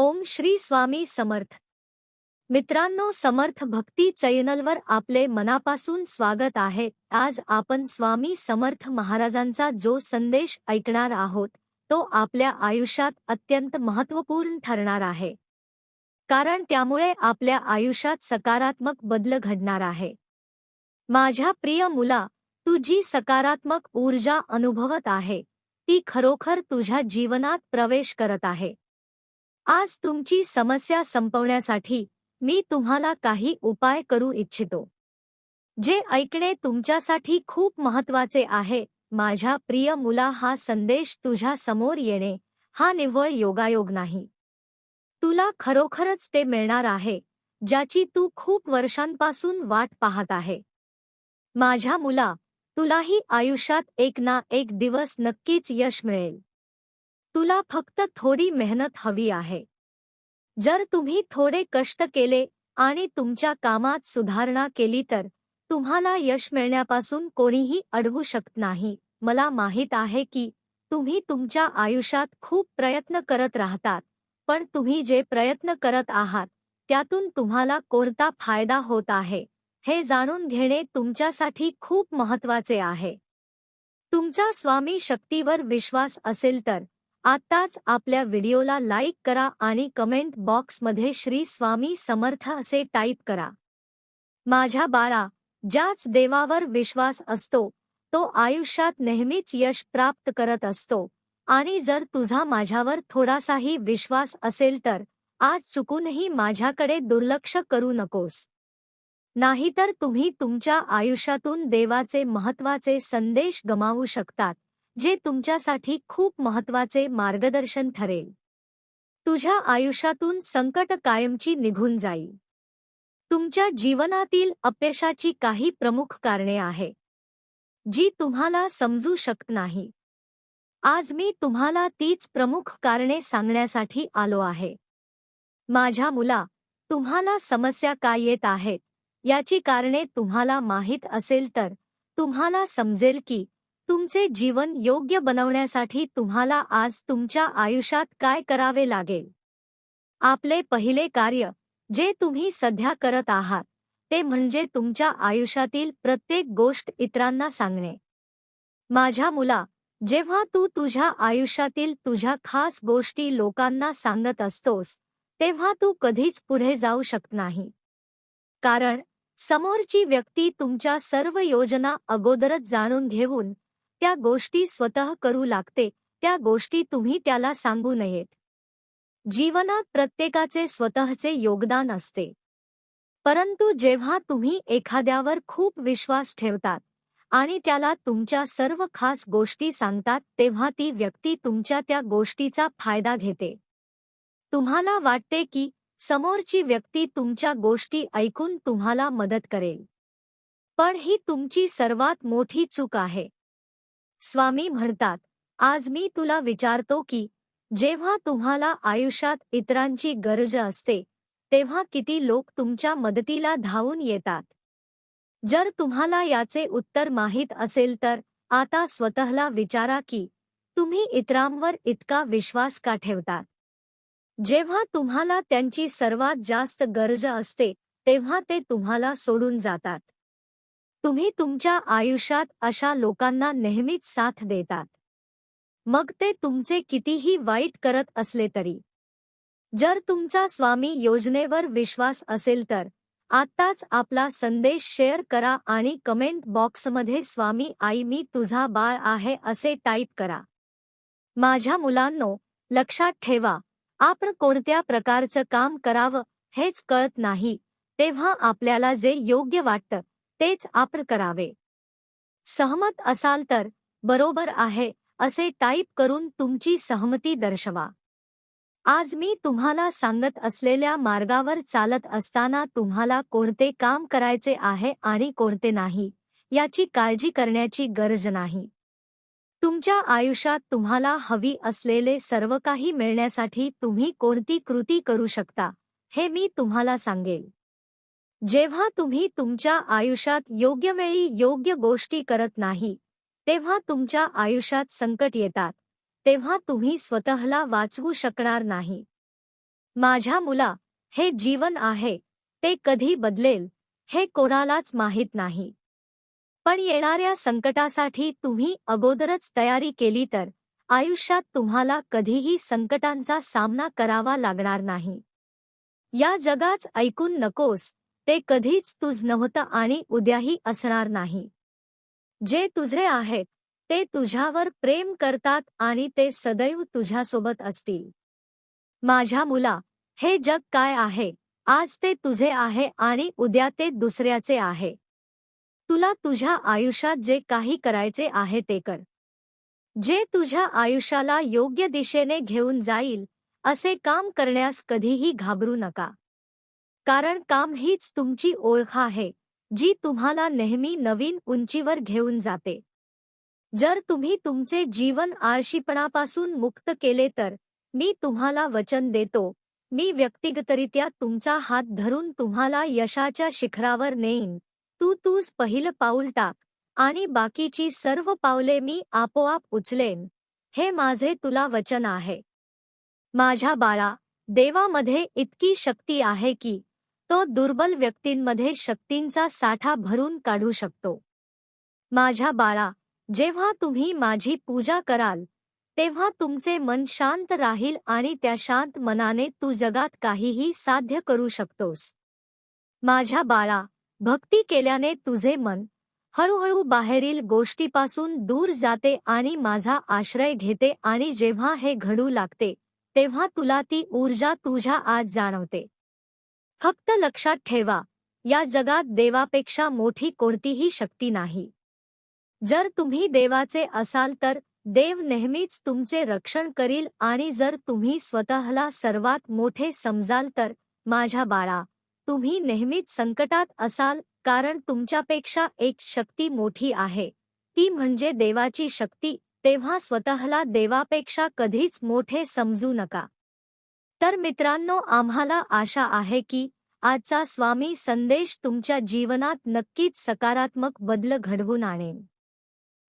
ओम श्री स्वामी समर्थ. मित्रांनो समर्थ भक्ती चॅनलवर आपले मनापासून स्वागत आहे. आज आपण स्वामी समर्थ महाराजांचा जो संदेश ऐकणार आहोत तो आपल्या आयुष्यात अत्यंत महत्त्वपूर्ण ठरणार आहे. कारण त्यामुळे आपल्या आयुष्यात सकारात्मक बदल घडणार आहे. माझ्या प्रिय मुला तू जी सकारात्मक ऊर्जा अनुभवत आहे ती खरोखर तुझ्या जीवनात प्रवेश करत आहे. आज तुमची समस्या संपवण्यासाठी मी तुम्हाला काही उपाय करू इच्छितो. जे ऐकणे तुमच्यासाठी खूप महत्त्वाचे आहे माझ्या प्रिय मुला हा संदेश तुझ्या समोर येणे हा निव्वळ योगायोग नाही. तुला खरोखरच ते मिळणार आहे ज्याची तू खूप वर्षांपासून वाट पाहत आहे. माझ्या मुला तुलाही आयुष्यात एक ना एक दिवस नक्कीच यश मिळेल. तुला फक्त थोडी मेहनत हवी आहे. जर तुम्ही थोडे कष्ट केले आणि तुमच्या कामात सुधारणा केली तर तुम्हाला यश मिळण्यापासून कोणीही अडवू शकत नाही. मला माहीत आहे की तुम्ही तुमच्या आयुष्यात खूप प्रयत्न करत राहतात पण तुम्ही जे प्रयत्न करत आहात त्यातून तुम्हाला कोणता फायदा होत आहे हे जाणून घेणे तुमच्यासाठी खूप महत्त्वाचे आहे. तुमचा स्वामी शक्तीवर विश्वास असेल तर आत्ताच आपल्या व्हिडिओला लाईक करा आणि कमेंट बॉक्समध्ये श्री स्वामी समर्थ असे टाईप करा. माझ्या बाळा ज्याच देवावर विश्वास असतो तो आयुष्यात नेहमीच यश प्राप्त करत असतो. आणि जर तुझा माझ्यावर थोडासाही विश्वास असेल तर आज चुकूनही माझ्याकडे दुर्लक्ष करू नकोस. नाहीतर तुम्ही तुमच्या आयुष्यातून देवाचे महत्त्वाचे संदेश गमावू शकतात. जे तुमच्यासाठी खूप महत्त्वाचे मार्गदर्शन ठरेल. तुझ्या आयुष्यातून संकट कायमची निघून जाईल. तुमच्या जीवनातील अपयशाची काही प्रमुख कारणे आहे जी तुम्हाला समजू शकत नाही. आज मी तुम्हाला तीच प्रमुख कारणे सांगण्यासाठी आलो आहे. माझ्या मुला तुम्हाला समस्या काय येत आहेत याची कारणे तुम्हाला माहीत असेल तर तुम्हाला समजेल की तुमचे जीवन योग्य बनवण्यासाठी तुम्हाला आज तुमच्या आयुष्यात काय करावे लागेल? आपले पहिले कार्य जे तुम्ही सध्या करत आहात ते म्हणजे तुमच्या आयुष्यातील प्रत्येक गोष्ट इतरांना सांगणे. माझ्या मुला जेव्हा तू तुझ्या आयुष्यातील तुझ्या खास गोष्टी लोकांना सांगत असतोस तेव्हा तू कधीच पुढे जाऊ शकत नाही. कारण समोरची व्यक्ती तुमच्या सर्व योजना अगोदरच जाणून घेऊन त्या गोष्टी स्वतः करू लागते त्या गोष्टी तुम्ही त्याला सांगू नयेत. जीवनात प्रत्येकाचे स्वतःचे योगदान असते. परंतु जेव्हा तुम्ही एखाद्यावर खूप विश्वास ठेवतात आणि त्याला तुमच्या सर्व खास गोष्टी सांगतात तेव्हा ती व्यक्ती तुमच्या त्या गोष्टीचा फायदा घेते. तुम्हाला वाटते की समोरची व्यक्ती तुमच्या गोष्टी ऐकून तुम्हाला मदत करेल. पण ही तुमची सर्वात मोठी चूक आहे. स्वामी म्हणतात आज मी तुला विचारतो की जेव्हा तुम्हाला आयुष्यात इतरांची गरज असते तेव्हा किती लोक तुमच्या मदतीला धावून येतात? जर तुम्हाला याचे उत्तर माहीत असेल तर आता स्वतःला विचारा की तुम्ही इतरांवर इतका विश्वास का ठेवतात? जेव्हा तुम्हाला त्यांची सर्वात जास्त गरज असते तेव्हा ते तुम्हाला सोडून जातात. तुम्ही तुमच्या आयुष्यात अशा लोकांना नेहमीच साथ देतात. मग ते तुमचे कितीही वाईट करत असले तरी. जर तुमचा स्वामी योजनेवर विश्वास असेल तर आत्ताच आपला संदेश शेअर करा आणि कमेंट बॉक्समध्ये स्वामी आई मी तुझा बाळ आहे असे टाईप करा. माझ्या मुलांनो लक्षात ठेवा आपण कोणत्या प्रकारचं काम करावं हेच कळत नाही तेव्हा आपल्याला जे योग्य वाटतं तेच आपण करावे. सहमत असाल तर बरोबर आहे असे टाईप करून तुमची सहमती दर्शवा. आज मी तुम्हाला सांगत असलेल्या मार्गावर चालत असताना तुम्हाला कोणते काम करायचे आहे आणि कोणते नाही याची काळजी करण्याची गरज नाही. तुमच्या आयुष्यात तुम्हाला हवी असलेले सर्व काही मिळण्यासाठी तुम्ही कोणती कृती करू शकता हे मी तुम्हाला सांगेल. जेव्हा तुम्ही तुमच्या आयुष्यात योग्य वेळी योग्य गोष्टी करत नाही तेव्हा तुमच्या आयुष्यात संकट येतात तेव्हा तुम्ही स्वतःला वाचवू शकणार नाही. माझ्या मुला हे जीवन आहे ते कधी बदलेल हे कोणालाच माहीत नाही. पण येणाऱ्या संकटासाठी तुम्ही अगोदरच तयारी केली तर आयुष्यात तुम्हाला कधीही संकटांचा सामना करावा लागणार नाही. या जगाच ऐकून नकोस ते कधीच तुझ नव्हतं आणि उद्याही असणार नाही. जे तुझे आहेत ते तुझ्यावर प्रेम करतात आणि ते सदैव तुझ्यासोबत असतील. माझ्या मुला हे जग काय आहे? आज ते तुझे आहे आणि उद्या ते दुसऱ्याचे आहे. तुला तुझ्या आयुष्यात जे काही करायचे आहे ते कर. जे तुझ्या आयुष्याला योग्य दिशेने घेऊन जाईल असे काम करण्यास कधीही घाबरू नका. कारण काम हीच तुमची ओळख आहे जी तुम्हाला नेहमी नवीन उंचीवर घेऊन जाते. जर तुम्ही तुमचे जीवन आळशीपणापासून मुक्त केले तर मी तुम्हाला वचन देतो मी व्यक्तिगतरित्या तुमचा हात धरून तुम्हाला यशाच्या शिखरावर नेईन. तू तूच पहिलं पाऊल टाक आणि बाकीची सर्व पावले मी आपोआप उचलेन. हे माझे तुला वचन आहे. माझ्या बाळा देवामध्ये इतकी शक्ती आहे की तो दुर्बल व्यक्तींमध्ये शक्तींचा साठा भरून काढू शकतो. माझ्या बाळा जेव्हा तुम्ही माझी पूजा कराल तेव्हा तुमचे मन शांत राहील आणि त्या शांत मनाने तू जगात काहीही साध्य करू शकतोस. माझ्या बाळा भक्ती केल्याने तुझे मन हळूहळू बाहेरील गोष्टीपासून दूर जाते आणि माझा आश्रय घेते आणि जेव्हा हे घडू लागते तेव्हा तुला ती ऊर्जा तुझ्या आत जाणवते. फक्त लक्षात ठेवा या जगात देवापेक्षा मोठी कोणतीही शक्ती नाही. जर तुम्ही देवाचे असाल तर देव नेहमीच तुमचे रक्षण करील आणि जर तुम्ही स्वतःला सर्वात मोठे समजाल तर माझ्या बाळा तुम्ही नेहमीच संकटात असाल कारण तुमच्यापेक्षा एक शक्ती मोठी आहे. ती म्हणजे देवाची शक्ती तेव्हा स्वतःला देवापेक्षा कधीच मोठे समजू नका. तर मित्रांनो आम्हाला आशा आहे की आजचा स्वामी संदेश तुमच्या जीवनात नक्कीच सकारात्मक बदल घडवून आणेल.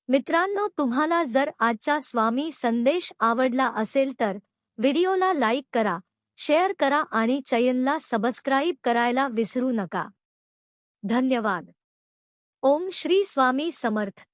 मित्रांनो तुम्हाला जर आजचा स्वामी संदेश आवडला असेल तर व्हिडिओला लाईक करा शेअर करा आणि चयनला सबस्क्राईब करायला विसरू नका. धन्यवाद. ओम श्री स्वामी समर्थ.